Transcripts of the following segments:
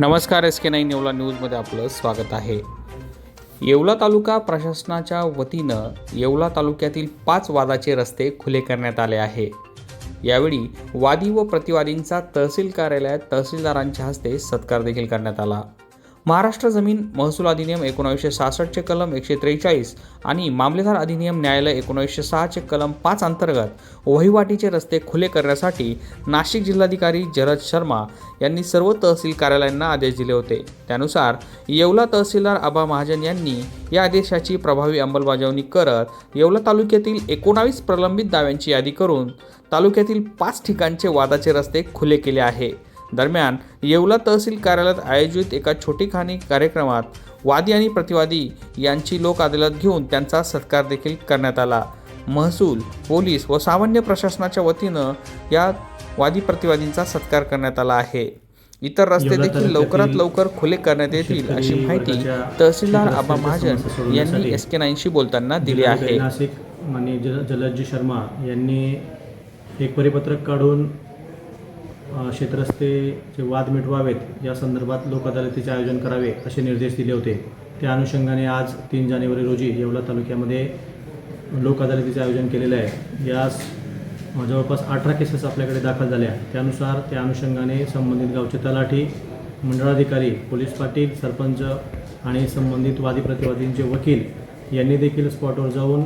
नमस्कार S K nine Yeola न्यूजमध्ये आपलं स्वागत आहे. येवला तालुका प्रशासनाच्या वतीनं येवला तालुक्यातील पाच वादाचे रस्ते खुले करण्यात आले आहे. यावेळी वादी व प्रतिवादींचा तहसील कार्यालयात तहसीलदारांच्या हस्ते सत्कार देखील करण्यात आला. महाराष्ट्र जमीन महसूल अधिनियम एकोणावीसशे सहासष्टचे कलम एकशे त्रेचाळीस आणि मामलेदार अधिनियम न्यायालय एकोणावीसशे सहाचे कलम पाच अंतर्गत वहिवाटीचे रस्ते खुले करण्यासाठी नाशिक जिल्हाधिकारी जरद शर्मा यांनी सर्व तहसील कार्यालयांना आदेश दिले होते. त्यानुसार येवला तहसीलदार आबा महाजन यांनी या आदेशाची प्रभावी अंमलबजावणी करत येवला तालुक्यातील एकोणावीस प्रलंबित दाव्यांची यादी करून तालुक्यातील पाच ठिकाणचे वादाचे रस्ते खुले केले आहे. दरम्यान येवला तहसील कार्यालयात आयोजित एका छोटीखानी कार्यक्रमात वादी आणि प्रतिवादी यांची लोक अदालत घेऊन त्यांचा सत्कार देखील करण्यात आला. महसूल पोलीस व सामान्य प्रशासनाच्या वतीनं या वादी प्रतिवादींचा सत्कार करण्यात आला आहे. इतर रस्ते देखील लवकरात लवकर खुले करण्यात येतील अशी माहिती तहसीलदार आबा महाजन यांनी एस के नाईनशी बोलताना दिली आहे. नाशिक माननीय जल जलदजी शर्मा यांनी एक परिपत्रक काढून अ, वाद मिटवावेत या संदर्भात लोक अदालतीचे आयोजन करावे असे निर्देश दिले होते. त्या अनुषंगाने आज तीन जानेवारी रोजी येवला तालुक्यामध्ये लोक अदालतीचे आयोजन केलेलं आहे. यास जवळपास अठरा केसेस आपल्याकडे दाखल झाल्या. त्यानुसार त्या अनुषंगाने संबंधित गावचे तलाठी मंडळाधिकारी पोलीस पाटील सरपंच आणि संबंधित वादी प्रतिवादींचे वकील यांनी देखील स्पॉटवर जाऊन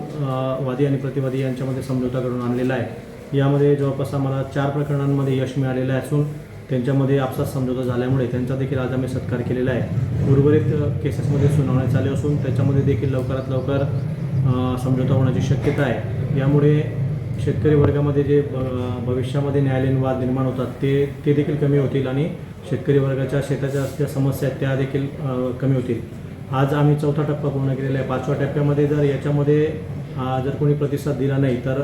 वादी आणि प्रतिवादी यांच्यामध्ये समझोता घडून आणलेला आहे. यामध्ये जवळपास आम्हाला चार प्रकरणांमध्ये यश मिळालेलं असून त्यांच्यामध्ये आपसात समझोता झाल्यामुळे त्यांचा देखील आज आम्ही सत्कार केलेला आहे. उर्वरित केसेसमध्ये सुनावणी चालू असून त्याच्यामध्ये देखील लवकरात लवकर समझोता होण्याची शक्यता आहे. यामुळे शेतकरी वर्गामध्ये जे भ- भविष्यामध्ये न्यायालयीन वाद निर्माण होतात ते ते देखील कमी होतील आणि शेतकरी वर्गाच्या शेताच्या ज्या समस्या आहेत त्या देखील कमी होतील. आज आम्ही चौथा टप्पा पूर्ण केलेला आहे. पाचव्या टप्प्यामध्ये जर याच्यामध्ये जर कोणी प्रतिसाद दिला नाही तर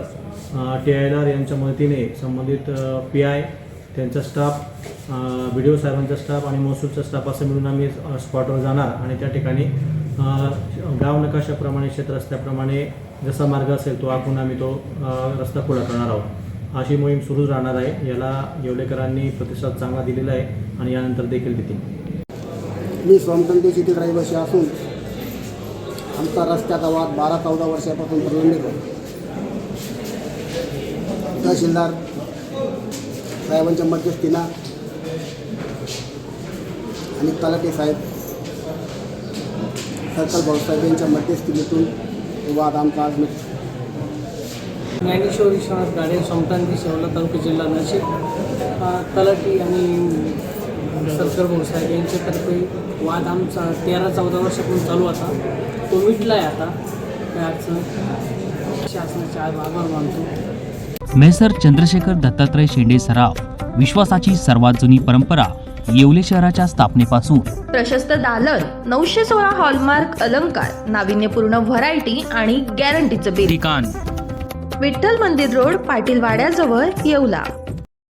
टी आय आर यांच्या मदतीने संबंधित पी आय त्यांचा स्टाफ बी डी ओ साहेबांचा स्टाफ आणि महसूलचा स्टाफ असं मिळून आम्ही स्पॉटवर जाणार आणि त्या ठिकाणी गाव नकाशाप्रमाणे क्षेत्रस्त्याप्रमाणे जसा मार्ग असेल तो आखून आम्ही तो रस्ता खुला करणार आहोत. अशी मोहीम सुरूच राहणार आहे. याला येवलेकरांनी प्रतिसाद चांगला दिलेला आहे आणि यानंतर देखील देतील. मी सोमटंकी सिटी रहिवासी असून आमचा रस्त्याचा वाद बारा चौदा वर्षापासून प्रलंबित आहे. तहसीलदार साहेबांच्या मध्यस्थीला आणि तलाटे साहेब सर्कल भाऊसाहेब यांच्या मध्यस्थीतून वाद आमचा आज मिळतो ज्ञानेश्वर विश्वनाथ गाडे समतांती शेवला तालुका जिल्हा नाशिक तलाटी आणि सरकार भाऊसाहेब यांच्यातर्फे वाद आमचा तेरा चौदा वर्षापासून चालू होता. तो मिटला आहे आता अडचण? शासनाचे आज आभार मानतो. मेसर चंद्रशेखर दत्तात्रय शेंडे सराव विश्वासाची सर्वात जुनी परंपरा येवले शहराच्या स्थापनेपासून. प्रशस्त दालन नऊशे सोळा हॉलमार्क अलंकार नाविन्यपूर्ण व्हरायटी आणि गॅरंटीचं बिल. ठिकाण. विठ्ठल मंदिर रोड पाटील वाड्याजवळ येवला.